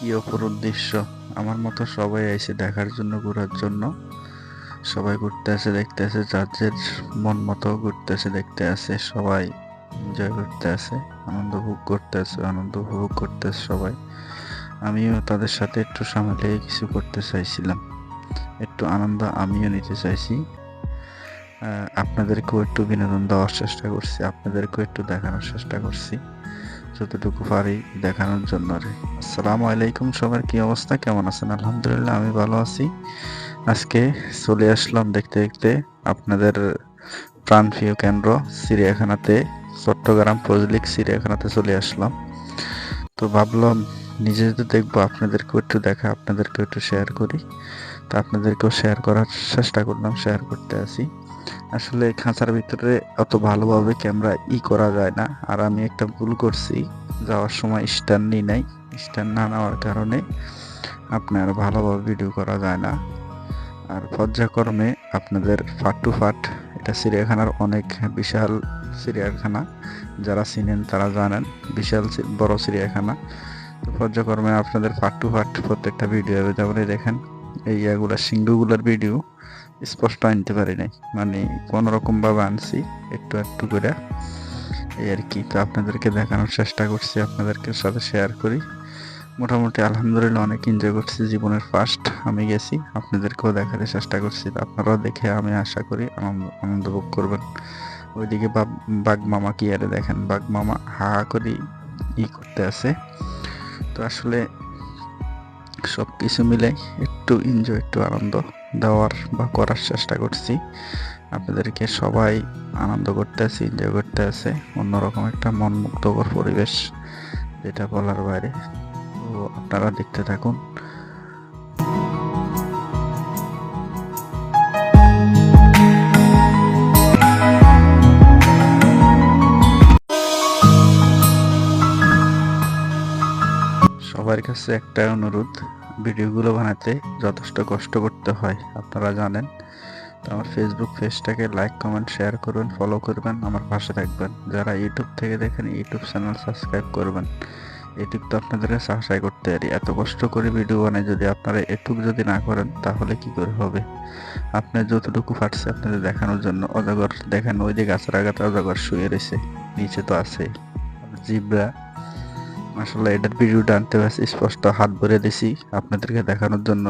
কি অপরূপ দৃশ্য আমার মতো সবাই এসে দেখার জন্য, ঘোরার জন্য। সবাই ঘুরতে আসে, দেখতে আসে যার মন মতো ঘুরতে আসে, দেখতে আসে, সবাই এনজয় করতে আসে, আনন্দ ভোগ করতে আসে, আনন্দ উপভোগ করতে আসে সবাই। আমিও তাদের সাথে একটু সামলে কিছু করতে চাইছিলাম। একটু আনন্দ আমিও নিতে চাইছি। আপনাদেরকেও একটু বিনোদন দেওয়ার চেষ্টা করছি, আপনাদেরকেও একটু দেখানোর চেষ্টা করছি। যতটুকু পারি দেখানোর জন্য রে। আসসালামু আলাইকুম, সবার কি অবস্থা? কেমন আছেন? আলহামদুলিল্লাহ, আমি ভালো আছি। আজকে চলে আসলাম দেখতে দেখতে আপনাদের প্রাণপ্রিয় কেন্দ্র, চিড়িয়াখানাতে, চট্টগ্রাম ফজলিক চিড়িয়াখানাতে চলে আসলাম। তো ভাবলাম, নিজে যদি দেখব, আপনাদেরকেও একটু দেখা, আপনাদেরকেও একটু শেয়ার করি। তো আপনাদেরকেও শেয়ার করার চেষ্টা করলাম শেয়ার করতে আসি আসলে খাঁচার ভিতরে অত ভালোভাবে ক্যামেরা ই করা যায় না। আর আমি একটা ভুল করছি, যাওয়ার সময় স্ট্যান্ড নিই নাই। স্ট্যান্ড না নেওয়ার কারণে আপনার ভালোভাবে ভিডিও করা যায় না। আর পর্যায়ক্রমে আপনাদের ফাট টু ফাট এটা চিড়িয়াখানার অনেক বিশাল চিড়িয়াখানা। যারা চিনেন তারা জানেন, বিশাল বড় চিড়িয়াখানা। তো পর্যায়ক্রমে আপনাদের ফাট টু ফাট প্রত্যেকটা ভিডিও যেমন দেখেন। এই ইয়াগুলা সিংহগুলার ভিডিও স্পষ্ট আনতে পারি নাই। মানে কোনো রকম ভাবে আনছি, একটু একটু করে। এই আর কি, তো আপনাদেরকে দেখানোর চেষ্টা করছি, আপনাদেরকে সাথে শেয়ার করি। মোটামুটি আলহামদুলিল্লাহ অনেক এনজয় করছি জীবনের ফার্স্ট আমি গেছি, আপনাদেরকেও দেখাতে চেষ্টা করছি আপনারাও দেখে আমি আশা করি আনন্দ আনন্দ ভোগ করবেন। ওইদিকে বাঘ মামা কি আরে দেখেন, বাঘ মামা হা হা করে ই করতে আছে। তো আসলে সব কিছু মিলে একটু এনজয় একটু আনন্দ। দেওয়ার বা করার চেষ্টা করছি। আপনাদেরকে সবাই আনন্দ করতে আছে এনজয় করতে আছে অন্যরকম একটা মন মুগ্ধকর পরিবেশ, যেটা বলার বাইরে। তো আপনারা দেখতে থাকুন। সবার কাছে একটা অনুরোধ ভিডিওগুলো বানাতে যথেষ্ট কষ্ট করতে হয়, আপনারা জানেন। তো আমার ফেসবুক পেজটাকে লাইক কমেন্ট শেয়ার করবেন ফলো করবেন, আমার পাশে থাকবেন। যারা ইউটিউব থেকে দেখেন ইউটিউব চ্যানেল সাবস্ক্রাইব করবেন। এটুক তো আপনাদের কাছে করতে পারি। এত কষ্ট করে ভিডিও বানাই যদি আপনারা এটুক যদি না করেন, তাহলে কি করে হবে? আপনার যতটুকু পারছে আপনাদের দেখানোর জন্য। অজাগর দেখেন ওই যে গাছের আগাতে অজাগর শুয়ে রয়েছে। নিচে তো আছে জিব্রা আসলে এটার ভিডিওটা আনতে পারছি স্পষ্ট হাত ভরে দিছি আপনাদেরকে দেখানোর জন্য।